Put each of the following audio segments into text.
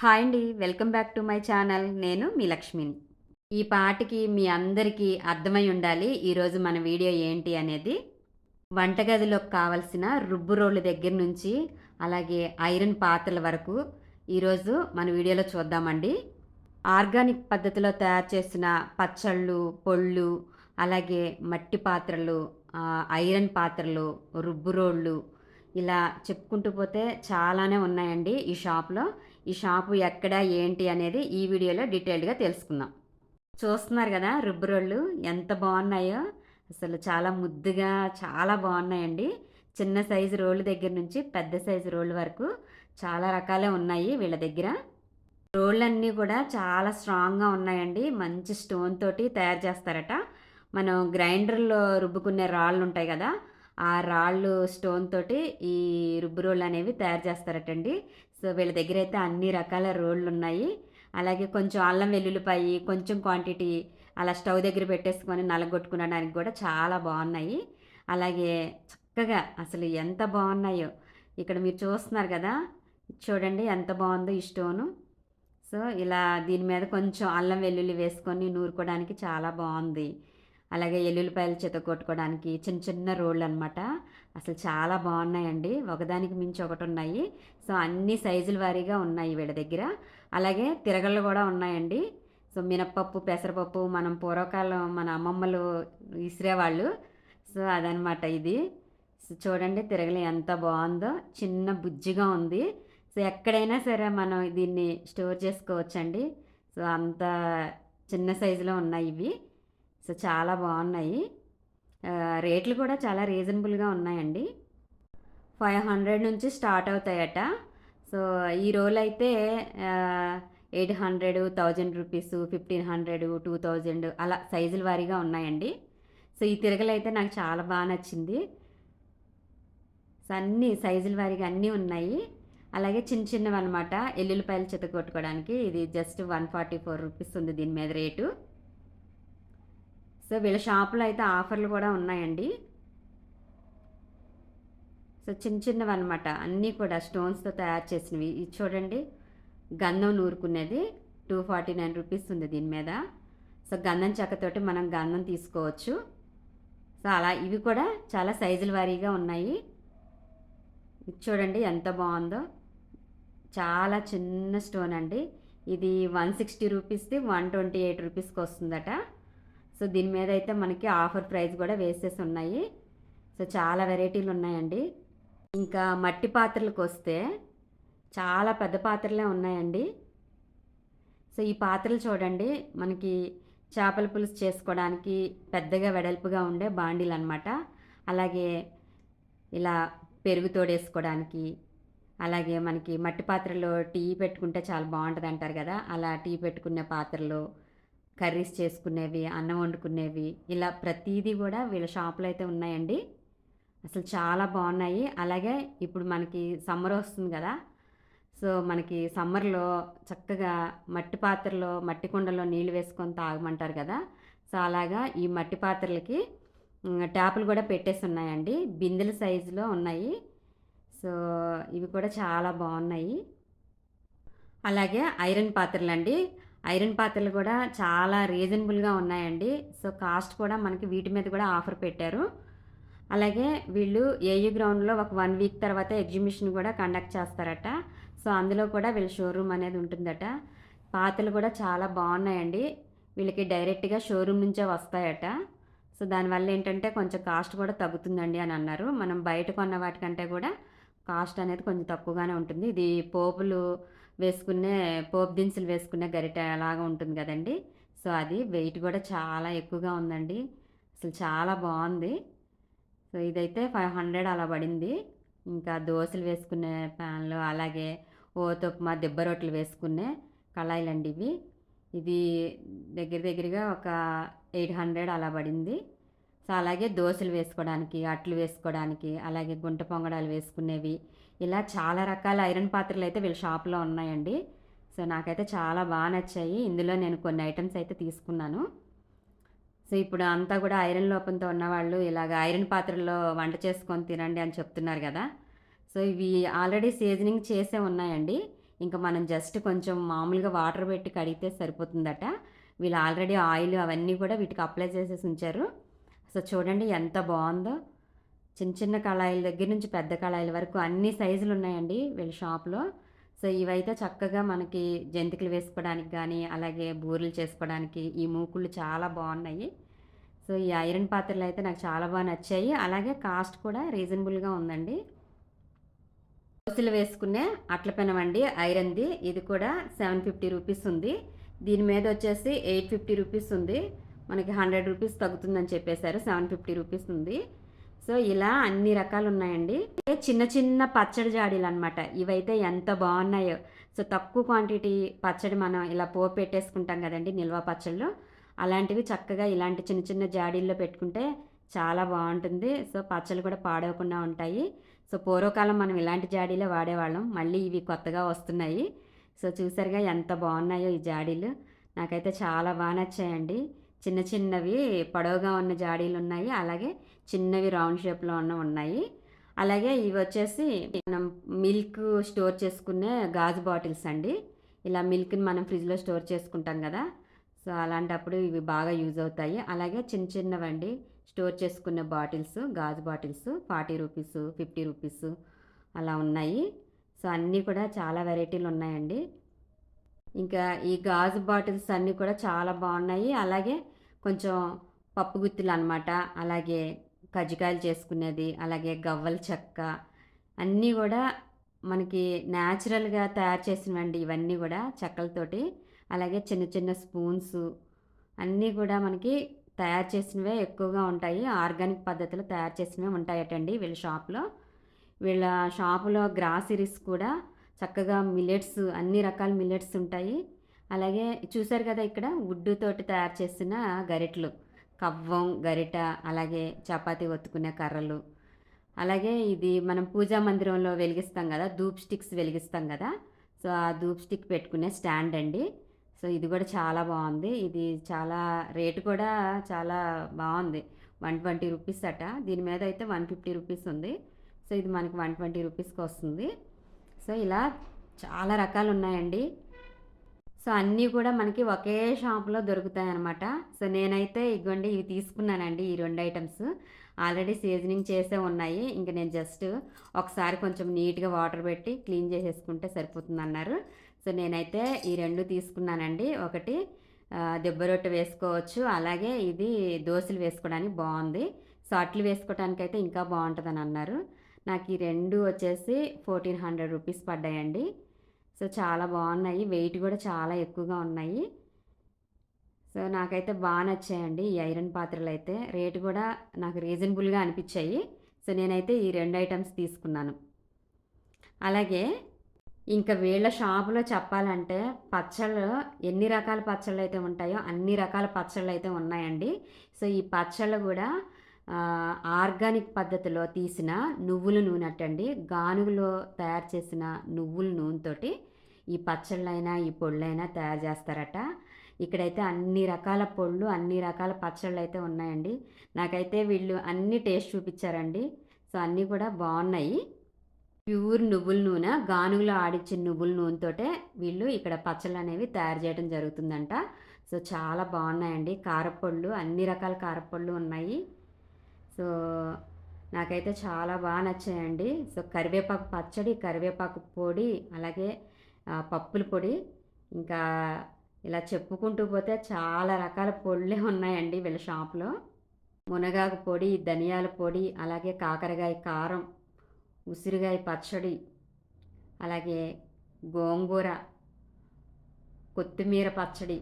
Hi అండి. Welcome back to my channel. నేను మీ లక్ష్మిని. ఈ పాటికి మీ అందరికీ అర్థమై ఉండాలి ఈరోజు మన వీడియో ఏంటి అనేది. వంటగదిలోకి కావలసిన రుబ్బు రోళ్ళ దగ్గర నుంచి అలాగే ఐరన్ పాత్రల వరకు ఈరోజు మన వీడియోలో చూద్దామండి. ఆర్గానిక్ పద్ధతిలో తయారు చేసిన పచ్చళ్ళు పొళ్ళు అలాగే మట్టి పాత్రలు ఐరన్ పాత్రలు రుబ్బు రోళ్ళు ఇలా చెప్పుకుంటూ పోతే చాలానే ఉన్నాయండి ఈ షాప్లో. ఈ షాపు ఎక్కడ ఏంటి అనేది ఈ వీడియోలో డీటెయిల్డ్గా తెలుసుకుందాం. చూస్తున్నారు కదా రుబ్బు రోళ్ళు ఎంత బాగున్నాయో. అసలు చాలా ముద్దుగా చాలా బాగున్నాయండి. చిన్న సైజు రోళ్ళు దగ్గర నుంచి పెద్ద సైజు రోళ్ళు వరకు చాలా రకాలే ఉన్నాయి వీళ్ళ దగ్గర. రోళ్ళన్నీ కూడా చాలా స్ట్రాంగ్గా ఉన్నాయండి. మంచి స్టోన్ తోటి తయారు చేస్తారట. మనం గ్రైండర్లో రుబ్బుకునే రాళ్ళు ఉంటాయి కదా ఆ రాళ్ళు స్టోన్ తోటి ఈ రుబ్బు రోళ్ళు అనేవి తయారు చేస్తారటండి. సో వీళ్ళ దగ్గర అయితే అన్ని రకాల రోళ్ళు ఉన్నాయి. అలాగే కొంచెం అల్లం వెల్లుల్లిపాయి కొంచెం క్వాంటిటీ అలా స్టవ్ దగ్గర పెట్టేసుకొని నలగొట్టుకునడానికి కూడా చాలా బాగున్నాయి. అలాగే చక్కగా అసలు ఎంత బాగున్నాయో. ఇక్కడ మీరు చూస్తున్నారు కదా చూడండి ఎంత బాగుందో ఈ స్టోను. సో ఇలా దీని మీద కొంచెం అల్లం వెల్లుల్లి వేసుకొని నూరుకోవడానికి చాలా బాగుంది. అలాగే ఎల్లుల్లిపాయలు చేత కొట్టుకోవడానికి చిన్న చిన్న రోళ్ళు అనమాట అసలు చాలా బాగున్నాయండి. ఒకదానికి మించి ఒకటి ఉన్నాయి. సో అన్ని సైజుల వారీగా ఉన్నాయి వీళ్ళ దగ్గర. అలాగే తిరగళ్ళు కూడా ఉన్నాయండి. సో మినప్పప్పు పెసరపప్పు మనం పూర్వకాలం మన అమ్మమ్మలు ఇసిరేవాళ్ళు సో అదనమాట ఇది. సో చూడండి తిరగలి ఎంత బాగుందో. చిన్న బుజ్జిగా ఉంది. సో ఎక్కడైనా సరే మనం దీన్ని స్టోర్ చేసుకోవచ్చండి. సో అంత చిన్న సైజులో ఉన్నాయి ఇవి. సో చాలా బాగున్నాయి. రేట్లు కూడా చాలా రీజనబుల్గా ఉన్నాయండి. ఫైవ్ హండ్రెడ్ నుంచి స్టార్ట్ అవుతాయట. సో ఈ రోల్ అయితే eight hundred thousand rupees fifteen hundred two thousand అలా సైజుల వారీగా ఉన్నాయండి. సో ఈ తిరగలు అయితే నాకు చాలా బాగా నచ్చింది. సో అన్ని సైజుల వారీగా అన్నీ ఉన్నాయి. అలాగే చిన్న చిన్నవి అనమాట ఎల్లుల్లిపాయలు చెత్త కొట్టుకోవడానికి ఇది just one forty four rupees ఉంది దీని మీద రేటు. సో వీళ్ళ షాపులో అయితే ఆఫర్లు కూడా ఉన్నాయండి. సో చిన్న చిన్నవి అనమాట అన్నీ కూడా స్టోన్స్తో తయారు చేసినవి. ఇది చూడండి. గంధం నూరుకునేది. టూ ఫార్టీ నైన్ రూపీస్ ఉంది దీని మీద. సో గంధం చెక్కతోటి మనం గంధం తీసుకోవచ్చు. సో అలా ఇవి కూడా చాలా సైజుల వారీగా ఉన్నాయి. ఇది చూడండి ఎంత బాగుందో. చాలా చిన్న స్టోన్ అండి. ఇది వన్ సిక్స్టీ రూపీస్ది వన్ ట్వంటీ ఎయిట్ రూపీస్కి వస్తుందట. సో దీని మీద అయితే మనకి ఆఫర్ ప్రైస్ కూడా వేసేసి ఉన్నాయి. సో చాలా వెరైటీలు ఉన్నాయండి. ఇంకా మట్టి పాత్రలకు వస్తే చాలా పెద్ద పాత్రలే ఉన్నాయండి. సో ఈ పాత్రలు చూడండి మనకి చేపల పులుసు చేసుకోవడానికి పెద్దగా వెడల్పుగా ఉండే బాండీలు అనమాట అలాగే ఇలా పెరుగు తోడేసుకోవడానికి అలాగే మనకి మట్టి పాత్రలో టీ పెట్టుకుంటే చాలా బాగుంటుంది అంటారు కదా అలా టీ పెట్టుకునే పాత్రలు కర్రీస్ చేసుకునేవి అన్నం వండుకునేవి ఇలా ప్రతిదీ కూడా వీళ్ళ షాప్లో అయితే ఉన్నాయండి. అసలు చాలా బాగున్నాయి. అలాగే ఇప్పుడు మనకి సమ్మర్ వస్తుంది కదా సో మనకి సమ్మర్లో చక్కగా మట్టి పాత్రలో మట్టి కుండలో నీళ్ళు వేసుకొని తాగమంటారు కదా. సో అలాగా ఈ మట్టి పాత్రలకి ట్యాపులు కూడా పెట్టేసి ఉన్నాయండి. బిందెల సైజులో ఉన్నాయి. సో ఇవి కూడా చాలా బాగున్నాయి. అలాగే ఐరన్ పాత్రలు అండి ఐరన్ పాత్రలు కూడా చాలా రీజనబుల్గా ఉన్నాయండి. సో కాస్ట్ కూడా మనకి వీటి మీద కూడా ఆఫర్ పెట్టారు. అలాగే వీళ్ళు ఏయూ గ్రౌండ్లో ఒక వన్ వీక్ తర్వాత ఎగ్జిబిషన్ కూడా కండక్ట్ చేస్తారట. సో అందులో కూడా వీళ్ళ షోరూమ్ అనేది ఉంటుందట. పాత్రలు కూడా చాలా బాగున్నాయండి. వీళ్ళకి డైరెక్ట్గా షోరూమ్ నుంచే వస్తాయట. సో దానివల్ల ఏంటంటే కొంచెం కాస్ట్ కూడా తగ్గుతుందండి అని అన్నారు. మనం బయట కొన్న వాటికంటే కూడా కాస్ట్ అనేది కొంచెం తక్కువగానే ఉంటుంది. ఇది పోపులు వేసుకునే పోపు దినుసులు వేసుకునే గరిటె అలాగా ఉంటుంది కదండి. సో అది వెయిట్ కూడా చాలా ఎక్కువగా ఉందండి. అసలు చాలా బాగుంది. సో ఇదైతే ఫైవ్ హండ్రెడ్ అలా పడింది. ఇంకా దోశలు వేసుకునే ప్యాన్లు అలాగే ఓతొప్మా దెబ్బ రొట్టెలు వేసుకునే కళాయిలండి ఇవి. ఇది దగ్గర దగ్గరగా ఒక ఎయిట్ హండ్రెడ్ అలా పడింది. సో అలాగే దోశలు వేసుకోవడానికి అట్లు వేసుకోవడానికి అలాగే గుంట పొంగడాలు వేసుకునేవి ఇలా చాలా రకాల ఐరన్ పాత్రలు అయితే వీళ్ళ షాప్లో ఉన్నాయండి. సో నాకైతే చాలా బాగా నచ్చాయి. ఇందులో నేను కొన్ని ఐటమ్స్ అయితే తీసుకున్నాను. సో ఇప్పుడు అంతా కూడా ఐరన్ లోపంతో ఉన్నవాళ్ళు ఇలాగ ఐరన్ పాత్రల్లో వంట చేసుకొని తినండి అని చెప్తున్నారు కదా. సో ఇవి ఆల్రెడీ సీజనింగ్ చేసే ఉన్నాయండి. ఇంకా మనం జస్ట్ కొంచెం మామూలుగా వాటర్ పెట్టి కడిగితే సరిపోతుందట. వీళ్ళు ఆల్రెడీ ఆయిల్ అవన్నీ కూడా వీటికి అప్లై చేసేసి ఉంచారు. సో చూడండి ఎంత బాగుందో. చిన్న చిన్న కళాయిల దగ్గర నుంచి పెద్ద కళాయిల వరకు అన్ని సైజులు ఉన్నాయండి వీళ్ళ షాప్లో. సో ఇవైతే చక్కగా మనకి జంతికలు వేసుకోవడానికి కానీ అలాగే బూరెలు చేసుకోవడానికి ఈ మూకుళ్ళు చాలా బాగున్నాయి. సో ఈ ఐరన్ పాత్రలు అయితే నాకు చాలా బాగా నచ్చాయి. అలాగే కాస్ట్ కూడా రీజనబుల్గా ఉందండి. దోశలు వేసుకునే అట్ల పెనం అండి ఐరన్ది. ఇది కూడా సెవెన్ ఫిఫ్టీ రూపీస్ ఉంది. దీని మీద వచ్చేసి ఎయిట్ ఫిఫ్టీ రూపీస్ ఉంది. మనకి హండ్రెడ్ రూపీస్ తగ్గుతుందని చెప్పేశారు. సెవెన్ ఫిఫ్టీ రూపీస్ ఉంది. సో ఇలా అన్ని రకాలు ఉన్నాయండి చిన్న చిన్న పచ్చడి జాడీలు అనమాట ఇవైతే ఎంత బాగున్నాయో. సో తక్కువ క్వాంటిటీ పచ్చడి మనం ఇలా పో పెట్టేసుకుంటాం కదండి నిల్వ పచ్చళ్ళు. అలాంటివి చక్కగా ఇలాంటి చిన్న చిన్న జాడీల్లో పెట్టుకుంటే చాలా బాగుంటుంది. సో పచ్చళ్ళు కూడా పాడవకుండా ఉంటాయి. సో పూర్వకాలం మనం ఇలాంటి జాడీలే వాడేవాళ్ళం. మళ్ళీ ఇవి కొత్తగా వస్తున్నాయి. సో చూసారుగా ఎంత బాగున్నాయో ఈ జాడీలు. నాకైతే చాలా బాగా నచ్చాయండి. చిన్న చిన్నవి పొడవుగా ఉన్న జాడీలు ఉన్నాయి. అలాగే చిన్నవి రౌండ్ షేప్లో ఉన్న ఉన్నాయి. అలాగే ఇవి వచ్చేసి మనం మిల్క్ స్టోర్ చేసుకునే గాజు బాటిల్స్ అండి. ఇలా మిల్క్ని మనం ఫ్రిడ్జ్లో స్టోర్ చేసుకుంటాం కదా. సో అలాంటప్పుడు ఇవి బాగా యూజ్ అవుతాయి. అలాగే చిన్న చిన్నవండి స్టోర్ చేసుకునే బాటిల్స్ గాజు bottles forty rupees fifty rupees అలా ఉన్నాయి. సో అన్నీ కూడా చాలా వెరైటీలు ఉన్నాయండి. ఇంకా ఈ గాజు బాటిల్స్ అన్నీ కూడా చాలా బాగున్నాయి. అలాగే కొంచెం పప్పు గుత్తులు అనమాట అలాగే కజ్జికాయలు చేసుకునేది అలాగే గవ్వల చెక్క అన్నీ కూడా మనకి న్యాచురల్గా తయారు చేసినవండి ఇవన్నీ కూడా చెక్కలతోటి. అలాగే చిన్న చిన్న స్పూన్స్ అన్నీ కూడా మనకి తయారు చేసినవే ఎక్కువగా ఉంటాయి. ఆర్గానిక్ పద్ధతిలో తయారు చేసినవే ఉంటాయటండి వీళ్ళ షాప్లో. వీళ్ళ షాపులో గ్రాసరీస్ కూడా చక్కగా మిల్లెట్స్ అన్ని రకాల మిల్లెట్స్ ఉంటాయి. అలాగే చూశారు కదా ఇక్కడ వుడ్ తోటి తయారు చేసిన గరిటలు. కవ్వం గరిట అలాగే చపాతీ ఒత్తుకునే కర్రలు. అలాగే ఇది మనం పూజా మందిరంలో వెలిగిస్తాం కదా ధూప్ స్టిక్స్ వెలిగిస్తాం కదా సో ఆ ధూప్ స్టిక్ పెట్టుకునే స్టాండ్ అండి. సో ఇది కూడా చాలా బాగుంది. ఇది చాలా రేటు కూడా చాలా బాగుంది. వన్ ట్వంటీ రూపీస్ అట. దీని మీద అయితే వన్ ఫిఫ్టీ రూపీస్ ఉంది. సో ఇది మనకి వన్ ట్వంటీ రూపీస్కి వస్తుంది. సో ఇలా చాలా రకాలు ఉన్నాయండి. సో అన్నీ కూడా మనకి ఒకే షాప్లో దొరుకుతాయి అనమాట సో నేనైతే ఇగోండి ఇవి తీసుకున్నానండి ఈ రెండు ఐటమ్స్. ఆల్రెడీ సీజనింగ్ చేసే ఉన్నాయి. ఇంక నేను జస్ట్ ఒకసారి కొంచెం నీట్గా వాటర్ పెట్టి క్లీన్ చేసేసుకుంటే సరిపోతుంది అన్నారు సో నేనైతే ఈ రెండు తీసుకున్నానండి. ఒకటి దెబ్బ రొట్టె వేసుకోవచ్చు. అలాగే ఇది దోశలు వేసుకోవడానికి బాగుంది. సో అట్లు వేసుకోవడానికి అయితే ఇంకా బాగుంటుందని అన్నారు నాకు ఈ రెండు వచ్చేసి ఫోర్టీన్ హండ్రెడ్ రూపీస్ పడ్డాయండి. సో చాలా బాగున్నాయి. వెయిట్ కూడా చాలా ఎక్కువగా ఉన్నాయి. సో నాకైతే బాగా నచ్చాయండి ఈ ఐరన్ పాత్రలు అయితే. రేటు కూడా నాకు రీజనబుల్గా అనిపించాయి. సో నేనైతే ఈ రెండు ఐటమ్స్ తీసుకున్నాను. అలాగే ఇంకా వీళ్ళ షాపులో చెప్పాలంటే పచ్చళ్ళు ఎన్ని రకాల పచ్చళ్ళు అయితే ఉంటాయో అన్ని రకాల పచ్చళ్ళు అయితే ఉన్నాయండి. సో ఈ పచ్చళ్ళు కూడా ఆర్గానిక్ పద్ధతిలో తీసిన నువ్వుల నూనె అట్టండి గానుగులో తయారు చేసిన నువ్వుల నూనెతోటి ఈ పచ్చళ్ళైనా ఈ పొళ్ళైనా తయారు చేస్తారట. ఇక్కడైతే అన్ని రకాల పొళ్ళు అన్ని రకాల పచ్చళ్ళు అయితే ఉన్నాయండి. నాకైతే వీళ్ళు అన్ని టేస్ట్ చూపించారండి. సో అన్నీ కూడా బాగున్నాయి. ప్యూర్ నువ్వుల నూనె గానుగులో ఆడిచ్చిన నువ్వుల నూనెతోటే వీళ్ళు ఇక్కడ పచ్చళ్ళు అనేవి తయారు చేయడం జరుగుతుందంట. సో చాలా బాగున్నాయండి. కారపళ్ళు అన్ని రకాల కారపళ్ళు ఉన్నాయి. సో నాకైతే చాలా బాగా నచ్చాయండి. సో కరివేపాకు పచ్చడి కరివేపాకు పొడి అలాగే పప్పుల పొడి. ఇంకా ఇలా చెప్పుకుంటూ పోతే చాలా రకాల పొడులే ఉన్నాయండి వీళ్ళ షాప్లో. మునగాకు పొడి ధనియాల పొడి అలాగే కాకరకాయ కారం ఉసిరికాయ పచ్చడి అలాగే గోంగూర కొత్తిమీర పచ్చడి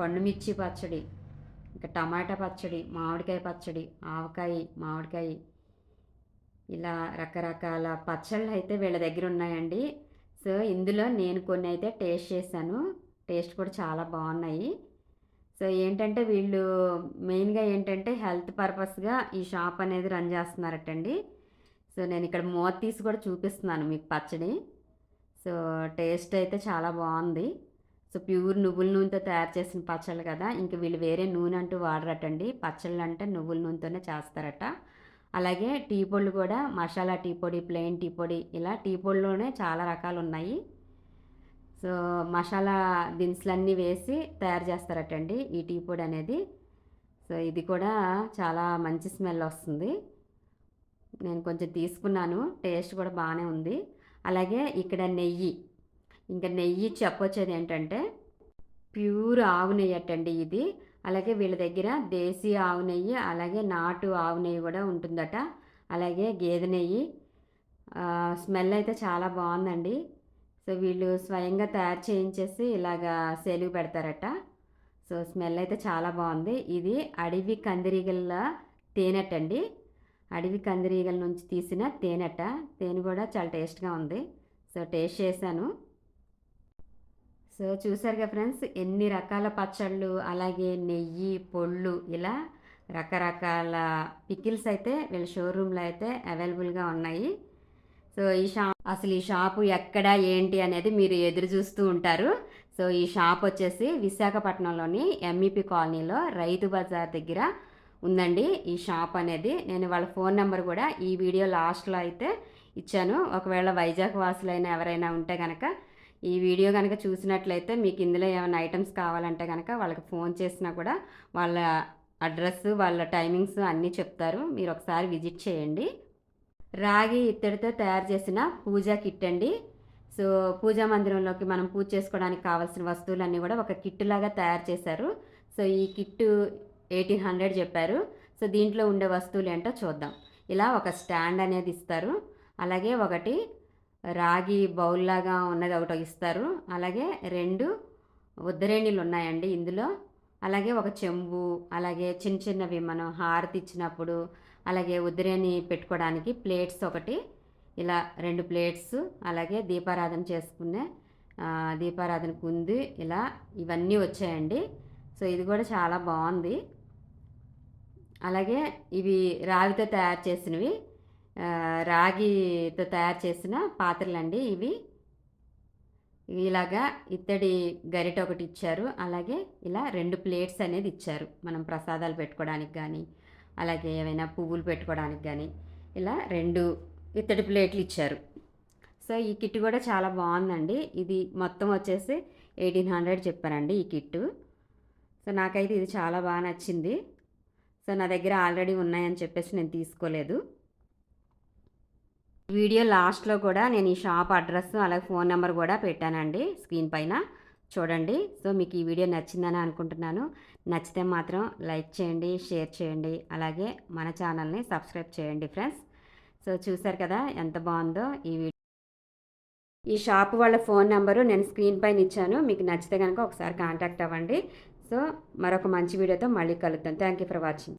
పండుమిర్చి పచ్చడి ఇంకా టమాటా పచ్చడి మామిడికాయ పచ్చడి ఆవకాయ మామిడికాయ. ఇలా రకరకాల పచ్చళ్ళు అయితే వీళ్ళ దగ్గర ఉన్నాయండి. సో ఇందులో నేను కొన్ని అయితే టేస్ట్ చేశాను. టేస్ట్ కూడా చాలా బాగున్నాయి. సో ఏంటంటే వీళ్ళు మెయిన్గా ఏంటంటే హెల్త్ పర్పస్గా ఈ షాప్ అనేది రన్ చేస్తున్నారటండి. సో నేను ఇక్కడ మూత తీసి కూడా చూపిస్తున్నాను మీకు పచ్చడి. సో టేస్ట్ అయితే చాలా బాగుంది. సో ప్యూర్ నువ్వుల నూనెతో తయారు చేసిన పచ్చళ్ళు కదా. ఇంక వీళ్ళు వేరే నూనె అంటూ వాడరటండి. పచ్చళ్ళు అంటే నువ్వుల నూనెతోనే చేస్తారట. అలాగే టీ పొడులు కూడా మసాలా టీ పొడి ప్లెయిన్ టీ పొడి ఇలా టీ పొడిలోనే చాలా రకాలు ఉన్నాయి సో మసాలా దినుసులన్నీ వేసి తయారు చేస్తారటండి ఈ టీ పొడి అనేది. సో ఇది కూడా చాలా మంచి స్మెల్ వస్తుంది. నేను కొంచెం తీసుకున్నాను. టేస్ట్ కూడా బాగానే ఉంది. అలాగే ఇక్కడ నెయ్యి. ఇంకా నెయ్యి చెప్పొచ్చేది ఏంటంటే ప్యూర్ ఆవు నెయ్యి అట్టండి ఇది. అలాగే వీళ్ళ దగ్గర దేశీ ఆవు నెయ్యి అలాగే నాటు ఆవు నెయ్యి కూడా ఉంటుందట. అలాగే గేదె నెయ్యి. స్మెల్ అయితే చాలా బాగుందండి. సో వీళ్ళు స్వయంగా తయారు చేయించేసి ఇలాగా సేలుగు పెడతారట. సో స్మెల్ అయితే చాలా బాగుంది. ఇది అడవి కందిరీగల తేనెటండి. అడవి కందిరీగల నుంచి తీసిన తేనెట. తేనె కూడా చాలా టేస్ట్గా ఉంది. సో టేస్ట్ చేశాను. సో చూసారుగా ఫ్రెండ్స్ ఎన్ని రకాల పచ్చళ్ళు అలాగే నెయ్యి పొళ్ళు ఇలా రకరకాల పికిల్స్ అయితే వీళ్ళ షోరూంలో అయితే అవైలబుల్గా ఉన్నాయి. సో ఈ షాప్ అసలు ఈ షాపు ఎక్కడ ఏంటి అనేది మీరు ఎదురు చూస్తూ ఉంటారు. సో ఈ షాప్ వచ్చేసి విశాఖపట్నంలోని ఎంఈపి కాలనీలో రైతు బజార్ దగ్గర ఉందండి ఈ షాప్ అనేది. నేను వాళ్ళ ఫోన్ నెంబర్ కూడా ఈ వీడియో లాస్ట్లో అయితే ఇచ్చాను. ఒకవేళ వైజాగ్ వాసులైన ఎవరైనా ఉంటే కనుక ఈ వీడియో కనుక చూసినట్లయితే మీకు ఇందులో ఏమైనా ఐటమ్స్ కావాలంటే కనుక వాళ్ళకి ఫోన్ చేసినా కూడా వాళ్ళ అడ్రస్ వాళ్ళ టైమింగ్స్ అన్నీ చెప్తారు. మీరు ఒకసారి విజిట్ చేయండి. రాగి ఇత్తడితో తయారు చేసిన పూజా కిట్ అండి. సో పూజా మందిరంలోకి మనం పూజ చేసుకోవడానికి కావాల్సిన వస్తువులన్నీ కూడా ఒక కిట్ లాగా తయారు చేశారు. సో ఈ కిట్టు ఎయిటీన్ హండ్రెడ్ చెప్పారు. సో దీంట్లో ఉండే వస్తువులు ఏంటో చూద్దాం. ఇలా ఒక స్టాండ్ అనేది ఇస్తారు. అలాగే ఒకటి రాగి బౌల్ లాగా ఉన్నది ఒకటి ఇస్తారు. అలాగే రెండు ఉద్దరేణిలు ఉన్నాయండి ఇందులో. అలాగే ఒక చెంబు అలాగే చిన్న చిన్నవి మనం హారతి ఇచ్చినప్పుడు అలాగే ఉద్దరేణి పెట్టుకోవడానికి ప్లేట్స్ ఒకటి. ఇలా రెండు ప్లేట్స్ అలాగే దీపారాధన చేసుకునే దీపారాధన కుంది ఇలా ఇవన్నీ వచ్చాయండి. సో ఇది కూడా చాలా బాగుంది. అలాగే ఇవి రాగితో తయారు చేసినవి రాగితో తయారు చేసిన పాత్రలండి ఇవి. ఇలాగా ఇత్తడి గరిట ఒకటి ఇచ్చారు. అలాగే ఇలా రెండు ప్లేట్స్ అనేది ఇచ్చారు. మనం ప్రసాదాలు పెట్టుకోవడానికి కానీ అలాగే ఏమైనా పువ్వులు పెట్టుకోవడానికి కానీ ఇలా రెండు ఇత్తడి ప్లేట్లు ఇచ్చారు. సో ఈ కిట్ కూడా చాలా బాగుందండి. ఇది మొత్తం వచ్చేసి ఎయిటీన్ హండ్రెడ్ చెప్పారండి ఈ కిట్టు సో నాకైతే ఇది చాలా బాగా నచ్చింది. సో నా దగ్గర ఆల్రెడీ ఉన్నాయని చెప్పేసి నేను తీసుకోలేదు. వీడియో లాస్ట్లో కూడా నేను ఈ షాప్ అడ్రస్ అలాగే ఫోన్ నెంబర్ కూడా పెట్టానండి స్క్రీన్ పైన. చూడండి. సో మీకు ఈ వీడియో నచ్చిందని అనుకుంటున్నాను. నచ్చితే మాత్రం లైక్ చేయండి షేర్ చేయండి. అలాగే మన ఛానల్ని సబ్స్క్రైబ్ చేయండి ఫ్రెండ్స్. సో చూసారు కదా ఎంత బాగుందో ఈ వీడియో. ఈ షాప్ వాళ్ళ ఫోన్ నెంబరు నేను స్క్రీన్ పైన ఇచ్చాను. మీకు నచ్చితే కనుక ఒకసారి కాంటాక్ట్ అవ్వండి. సో మరొక మంచి వీడియోతో మళ్ళీ కలుద్దాం. Thank you for watching.